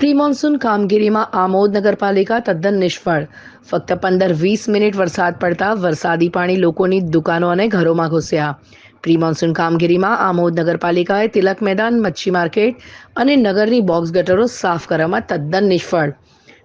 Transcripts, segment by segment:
Pre monsoon કામગીરીમાં આમોદ નગરપાલિકા તદ્દન નિષ્ફળ. ફક્ત પંદર વીસ મિનિટ વરસાદ પડતા વરસાદી પાણી લોકોની દુકાનો અને ઘરોમાં ઘૂસ્યા. પ્રી મોન્સૂન કામગીરીમાં આમોદ નગરપાલિકાએ તિલક મેદાન, મચ્છી માર્કેટ અને નગરની બોક્સ ગટરો સાફ કરવામાં તદ્દન નિષ્ફળ.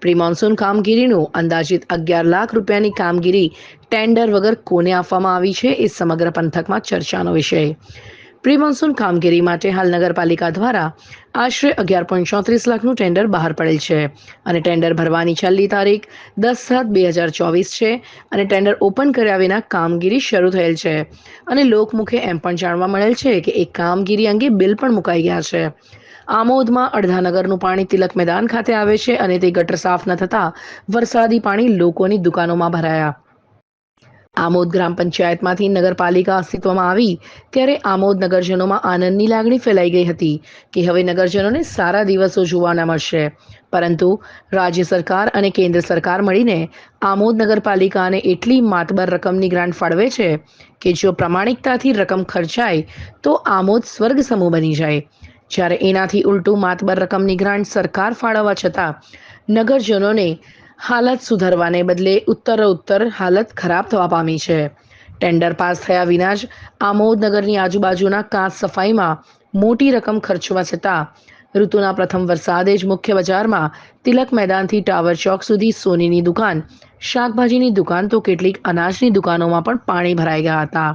પ્રી મોન્સૂન કામગીરીનું અંદાજિત અગિયાર લાખ રૂપિયાની કામગીરી ટેન્ડર વગર કોને આપવામાં આવી છે એ સમગ્ર પંથકમાં ચર્ચાનો વિષય. પ્રી મોન્સૂન કામગીરી માટે હાલ નગરપાલિકા દ્વારા આશરે અગિયાર પોઈન્ટ ચોત્રીસ લાખનું ટેન્ડર બહાર પડેલ છે. અને ટેન્ડર ભરવાની છેલ્લી તારીખ દસ સાત બે હજાર ચોવીસ છે અને ટેન્ડર ઓપન કર્યા વિના કામગીરી શરૂ થયેલ છે. અને લોકમુખે એમ પણ જાણવા મળેલ છે કે એ કામગીરી અંગે બિલ પણ મુકાઈ ગયા છે. આમોદમાં અડધા નગરનું પાણી તિલક મેદાન ખાતે આવે છે અને તે ગટર સાફ ન થતાં વરસાદી પાણી લોકોની દુકાનોમાં ભરાયા. આમોદ ગ્રામ પંચાયતમાંથી નગરપાલિકા અસ્તિત્વમાં આવી ત્યારે આમોદ નગરજનોમાં આનંદની લાગણી ફેલાઈ ગઈ હતી કે હવે નગરજનોને સારા દિવસો જોવાના મળશે. પરંતુ રાજ્ય સરકાર અને કેન્દ્ર સરકાર મળીને આમોદ નગરપાલિકાને એટલી માતબર રકમની ગ્રાન્ટ ફાળવે છે કે જો પ્રામાણિકતાથી રકમ ખર્ચાય તો આમોદ સ્વર્ગ સમૂહ બની જાય. જ્યારે એનાથી ઉલટું માતબર રકમની ગ્રાન્ટ સરકાર ફાળવવા છતાં નગરજનોને હાલત સુધારવાને બદલે ઉત્તરોત્તર હાલત ખરાબ થવા પામી છે. ટેન્ડર પાસ થયા વિના જ આમોદનગરની આજુબાજુના કાંસ સફાઈમાં મોટી રકમ ખર્ચવા છતાં ઋતુના પ્રથમ વરસાદે જ મુખ્ય બજારમાં તિલક મેદાનથી ટાવર ચોક સુધી સોનીની દુકાન, શાકભાજીની દુકાન તો કેટલીક અનાજની દુકાનોમાં પણ પાણી ભરાઈ ગયા હતા.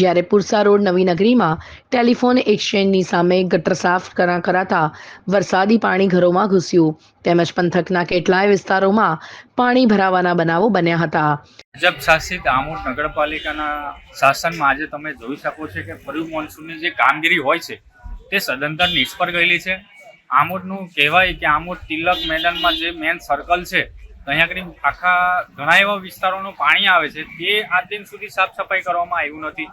જ્યારે પુરસા રોડ નવીનગરીમાં ટેલિફોન એક્સચેન્જની સામે ગટર સાફ કરા કરાતા વરસાદી પાણી ઘરોમાં ઘૂસ્યું. તેમજ પંથકના કેટલાય વિસ્તારોમાં પાણી ભરાવાના બનાવો બન્યા હતા. ભાજપ શાસિત આમોદ નગરપાલિકાના શાસનમાં આજે તમે જોઈ શકો છો કે ફરી મોન્સૂનની જે કામગીરી હોય છે, તે સદંતર નિષ્ફળ ગયેલી છે. આમોદનું કહેવાય કે આમોદ તિલક મેદાનમાં જે મેન સર્કલ છે, અહીંયા આગળ આખા ઘણા એવા વિસ્તારોનું પાણી આવે છે, તે આ દિન સુધી સાફ સફાઈ કરવામાં આવ્યું નથી.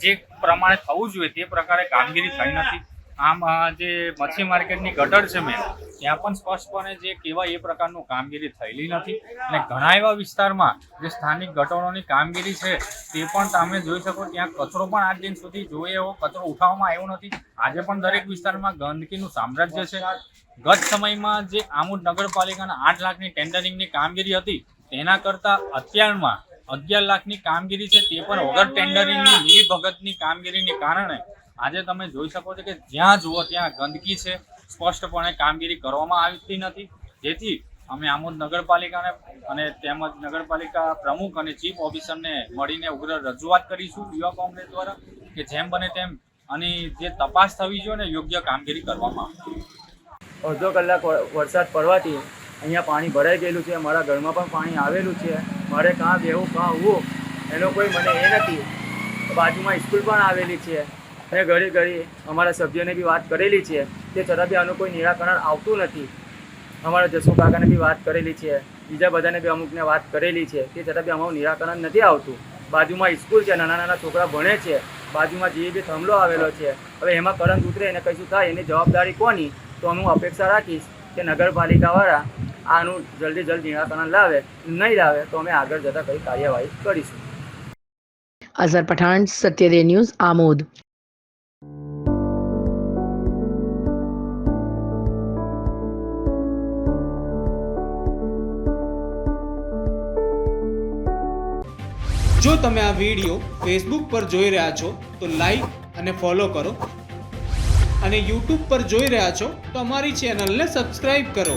જે પ્રમાણે થવું જોઈએ તે પ્રકારે કામગીરી થઈ નથી. આમ જે મચ્છી માર્કેટની ગટર છે મેં ત્યાં પણ સ્પષ્ટપણે જે કહેવાય એ પ્રકારનું કામગીરી થયેલી નથી. અને ઘણા એવા વિસ્તારમાં જે સ્થાનિક ગટરોની કામગીરી છે તે પણ તમે જોઈ શકો, ત્યાં કચરો પણ આજ દિન સુધી જોઈએ એવો કચરો ઉઠાવવામાં આવ્યો નથી. આજે પણ દરેક વિસ્તારમાં ગંદકીનું સામ્રાજ્ય છે. ગત સમયમાં જે આમોદ નગરપાલિકાના આઠ લાખની ટેન્ડરિંગની કામગીરી હતી, તેના કરતાં અત્યારમાં અગિયાર લાખની કામગીરી છે તે પણ વગર ટેન્ડરિંગની મિલી ભગતની કામગીરીને કારણે આજે તમે જોઈ શકો છો કે જ્યાં જુઓ ત્યાં ગંદકી છે. સ્પષ્ટપણે કામગીરી કરવામાં આવતી નથી. જેથી અમે આમોદ નગરપાલિકાને અને તેમજ નગરપાલિકા પ્રમુખ અને ચીફ ઓફિસરને મળીને ઉગ્ર રજૂઆત કરીશું યુવા કોંગ્રેસ દ્વારા કે જેમ બને તેમ અને જે તપાસ થવી જોઈએ ને યોગ્ય કામગીરી કરવામાં આવે. અડધો કલાક વરસાદ પડવાથી અહીંયા પાણી ભરાઈ ગયેલું છે. મારા ઘરમાં પણ પાણી આવેલું છે. મારે કાં બેહવું કાં આવવું એનો કોઈ મને એ નથી. બાજુમાં સ્કૂલ પણ આવેલી છે. અને ઘડી ઘડી અમારા સભ્યોને બી વાત કરેલી છે તે છતાં બી આનું કોઈ નિરાકરણ આવતું નથી. અમારા જસુ કાકાને બી વાત કરેલી છે. બીજા બધાને બી અમુકને વાત કરેલી છે તે છતાં બી અમારું નિરાકરણ નથી આવતું. બાજુમાં સ્કૂલ છે, નાના નાના છોકરા ભણે છે. બાજુમાં જે બી થમલો આવેલો છે. હવે એમાં કરંટ ઉતરે એને કશું થાય એની જવાબદારી કોની? તો હું અપેક્ષા રાખીશ કે નગરપાલિકાવાળા આનું જલ્દી જલ્દી નિરાકરણ લાવે નહીં લાવે તો અમે આગળ જતાં કઈ કાર્યવાહી કરીશું. અઝર પઠાણ સત્યદે ન્યૂઝ આમોદ. જો તમે આ વીડિયો ફેસબુક પર જોઈ રહ્યા છો તો લાઈક અને ફોલો કરો. અને યુટ્યુબ પર જોઈ રહ્યા છો તો અમારી ચેનલને સબસ્ક્રાઈબ કરો.